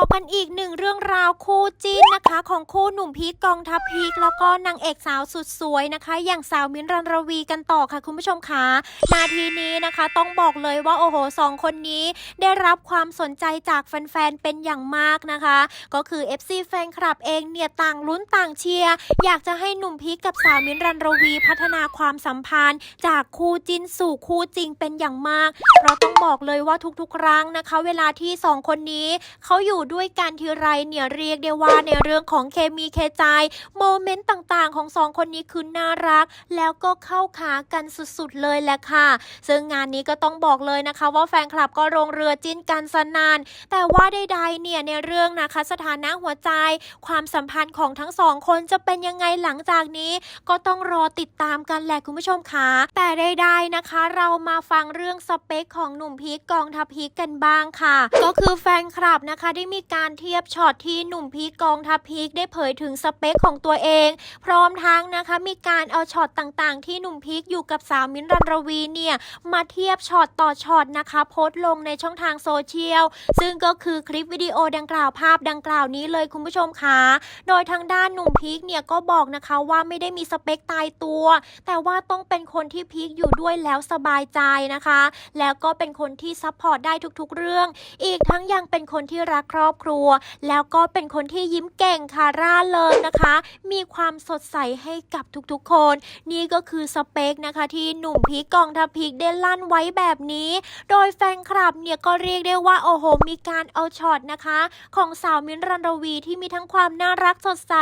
อกันอีกหนึ่งเรื่องราวคู่จิ้นนะคะ ของคู่หนุ่มพีคกองทัพพีคแล้วก็นางเอกสาวสุดสวยนะคะ อย่างสาวมิ้นรันรวีกันต่อค่ะคุณผู้ชมคะนาทีนี้นะคะต้องบอกเลยว่าโอ้โหสองคนนี้ได้รับความสนใจจากแฟนๆเป็นอย่างมากนะคะ ก็คือ FC แฟนคลับเองเนี่ยต่างลุ้นต่างเชียร์อยากจะให้หนุ่มพีคกับสาวมิ้นรันรวีพัฒนาความสัมพันธ์ จากคู่จิ้นสู่คู่จริงเป็นอย่างมาก เราต้องบอกเลยว่าทุกๆ ครั้งนะคะ เวลาที่สองคนนี้เขาอยู่ด้วยกันทีไรเนี่ยเรียกได้ว่าในเรื่องของเคมีเคใจโมเมนต์ต่างๆ ของสองคนนี้คือน่ารัก แล้วก็เข้าขากันสุดๆเลยแหละค่ะ ซึ่งงานนี้ก็ต้องบอกเลยนะคะ ว่าแฟนคลับก็ลงเรือจิ้นกันสนาน แต่ว่าใดๆเนี่ยในเรื่องนะคะสถานะหัวใจ ความสัมพันธ์ของทั้งสองคนจะเป็นยังไงหลังจากนี้ ก็ต้องรอติดตามกันแหละคุณผู้ชมคะแต่ใดๆนะคะ เรามาฟังเรื่องสเปคของหนุ่มพีคกองทัพพีคกันบ้างค่ะ ก็คือแฟนคลับนะคะได้มีการเทียบช็อตที่หนุ่มพีคกองทัพพีคได้เผยถึงสเปคของตัวเอง พร้อมทั้งนะคะมีการเอาช็อตต่างๆ ที่หนุ่มพีคอยู่กับสาวมิ้นรันรวีเนี่ยมาเทียบช็อตต่อช็อตนะคะโพสต์ลงในช่องทางโซเชียล ซึ่งก็คือคลิปวิดีโอดังกล่าวภาพดังกล่าวนี้เลยคุณผู้ชมคะโดยทางด้านหนุ่มพีคเนี่ยก็บอกนะคะว่าไม่ได้มีสเปคตายตัว แต่ว่าต้องเป็นคนที่พีคอยู่ด้วยแล้วสบายใจนะคะ แล้วก็เป็นคนที่ซัพพอร์ตได้ทุกๆเรื่อง อีกทั้งยังเป็นคนที่รักครอบครัว แล้วก็เป็นคนที่ยิ้มเก่งค่ะร่าเริงนะคะ มีความสดใสให้กับทุกๆคน นี่ก็คือสเปคนะคะที่หนุ่มพีกองทัพพีคได้ลั่นไว้แบบนี้ โดยแฟนคลับเนี่ยก็เรียกได้ว่าโอ้โหมีการเอาช็อตนะคะ ของสาวมิ้นรันรวีที่มีทั้งความน่ารักสดใส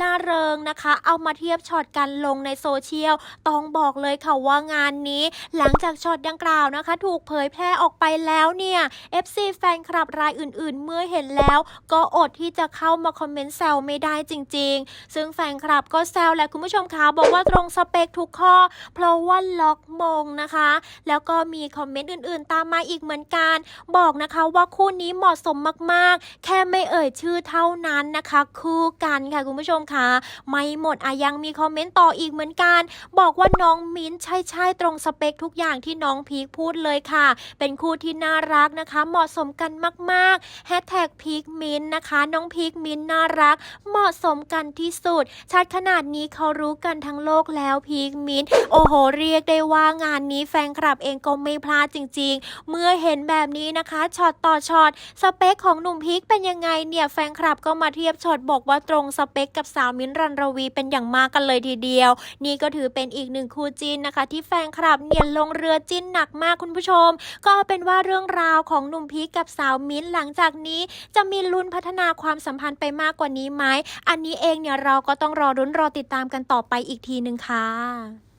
ล่าเริงนะคะ เอามาเทียบช็อตกันลงในโซเชียลต้องบอกเลยค่ะว่างานนี้ หลังจากช็อตดังกล่าวนะคะ ถูกเผยแพร่ออกไปแล้วเนี่ย FC แฟนคลับรายอื่น ๆ เมื่อเห็นแล้ว ก็อดที่จะเข้ามาคอมเมนต์แซวไม่ได้จริง ๆ ซึ่งแฟนคลับก็แซวแหละคุณผู้ชมคะบอกว่าตรงสเปคทุกข้อ เพราะว่าล็อกมงนะคะ แล้วก็มีคอมเมนต์อื่นๆ ตามมาอีกเหมือนกัน บอกนะคะว่าคู่นี้เหมาะสมมากๆ แค่ไม่เอ่ยชื่อเท่านั้นนะคะ คู่กันค่ะคุณผู้ชมคะไม่หมดอะยังมีคอมเมนต์ต่ออีกเหมือนกัน บอกว่าน้องมิ้นใช่ใช่ๆตรงสเปคทุกอย่างที่น้องพีคพูดเลยค่ะ เป็นคู่ที่น่ารักนะคะ เหมาะสมกันมากๆแฮชแท็กพีคมินนะคะ น้องพีคมินน่ารัก เหมาะสมกันที่สุด ชัดขนาดนี้เขารู้กันทั้งโลกแล้วพีคมินโอ้โห เรียกได้ว่างานนี้แฟนคลับเองก็ไม่พลาดจริง ๆ เมื่อเห็นแบบนี้นะคะช็อตต่อช็อตสเปคของหนุ่มพีคเป็นยังไงเนี่ยแฟนคลับก็มาเทียบช็อตบอกว่าตรงสเปคกับสาวมิ้นรันรวีเป็นอย่างมากกันเลยทีเดียว นี่ก็ถือเป็นอีกหนึ่งคู่จิ้นนะคะ ที่แฟนคลับเนี่ยลงเรือจิ้นหนักมากคุณผู้ชม ก็เป็นว่าเรื่องราวของหนุ่มพีคกับสาวมิ้นหลังจากนี้จะมีลุ้นพัฒนาความสัมพันธ์ไปมากกว่านี้ไหม อันนี้เองเนี่ยเราก็ต้องรอรุ้นรอติดตามกันต่อไปอีกทีหนึ่งค่ะ